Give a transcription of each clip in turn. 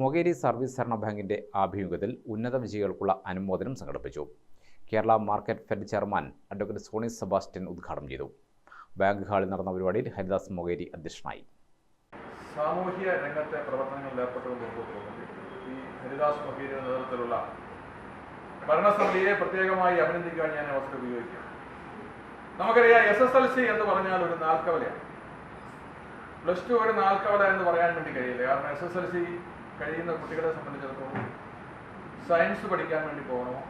Mokeri service സഹകരണ ബാങ്കിന്റെ ആഭിമുഖ്യത്തിൽ ഉന്നത വിജയികൾക്കുള്ള അനുമോദനം സംഘടിപ്പിച്ചു. Kerala Marketfed chairman advocate Soni Sebastian ഉദ്ഘാടനം ചെയ്തു. ബാങ്ക് ഹാളിൽ നടന്ന പരിപാടിയിൽ ഹരിദാസ് മൊകേരി അധ്യക്ഷനായി. സാമൂഹ്യ രംഗത്തെ പ്രവർത്തനങ്ങളിൽ ഏർപ്പെട്ടുകൊണ്ട് മുമ്പോട്ട് പോകുന്നത് ഈ ഹരിദാസ് നേതൃത്വത്തിലുള്ള ഭരണസമിതിയെ പ്രത്യേകമായി അഭിനന്ദിക്കാൻ ഞാൻ അവസരം ഉപയോഗിക്കാം നമുക്കറിയാം എസ് എസ് എൽ സി എന്ന് പറഞ്ഞാൽ ഒരു നാൽക്കവലയാണ്. പ്ലസ് ടു ഒരു നാൽക്കവല എന്ന് പറയാൻ വേണ്ടി കഴിയില്ല. കാരണം എസ് എസ് എൽ സി കഴിയുന്ന കുട്ടികളെ സംബന്ധിച്ചിടത്തോളം സയൻസ് പഠിക്കാൻ വേണ്ടി പോകണമോ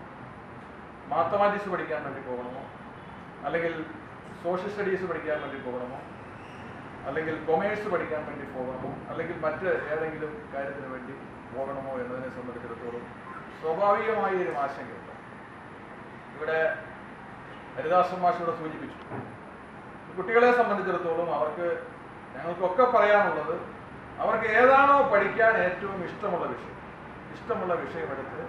മാത്തമാറ്റിക്സ് പഠിക്കാൻ വേണ്ടി പോകണമോ അല്ലെങ്കിൽ സോഷ്യൽ സ്റ്റഡീസ് പഠിക്കാൻ വേണ്ടി പോകണമോ അല്ലെങ്കിൽ കൊമേഴ്സ് പഠിക്കാൻ വേണ്ടി പോകണമോ അല്ലെങ്കിൽ മറ്റ് ഏതെങ്കിലും കാര്യത്തിന് വേണ്ടി പോകണമോ എന്നതിനെ സംബന്ധിച്ചിടത്തോളം സ്വാഭാവികമായ ഒരു ആശങ്കയുണ്ട്. ഇവിടെ ഹരിദാസൻ മാഷോടെ സൂചിപ്പിച്ചു. കുട്ടികളെ സംബന്ധിച്ചിടത്തോളം അവർക്ക് ഞങ്ങൾക്കൊക്കെ പറയാനുള്ളത് അവർക്ക് ഏതാണോ പഠിക്കാൻ ഏറ്റവും ഇഷ്ടമുള്ള വിഷയം. ഇഷ്ടമുള്ള വിഷയമെടുത്ത്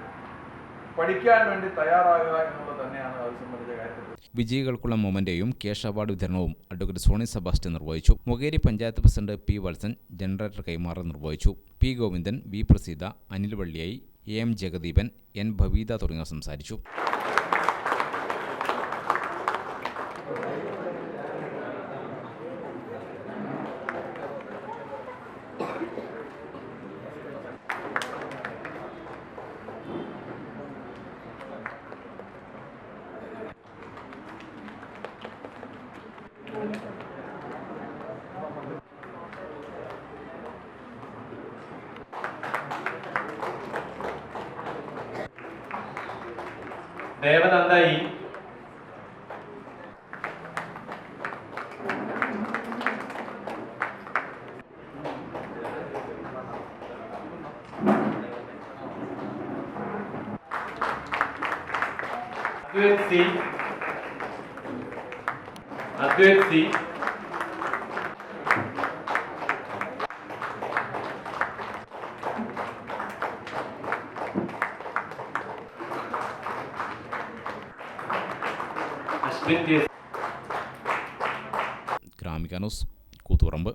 പഠിക്കാൻ വേണ്ടി തയ്യാറാകുക എന്നുള്ളത് തന്നെയാണ് അത് സംബന്ധിച്ച കാര്യത്തിൽ. വിജയികൾക്കുള്ള മൊമന്റേയും ക്യാഷ് അവാർഡ് വിതരണവും അഡ്വക്കേറ്റ് സോണി സെബാസ്റ്റ്യൻ നിർവഹിച്ചു. Mukeri panchayat president P Valsan generator കൈമാറി നിർവഹിച്ചു. P Govindan V Praseetha Anil വള്ളിയായി A M Jagadeepan N Bhavitha തുടങ്ങിയവർ സംസാരിച്ചു. Devananda E Advaith C Advaith C Ashwin J Gramika News Koothuparamba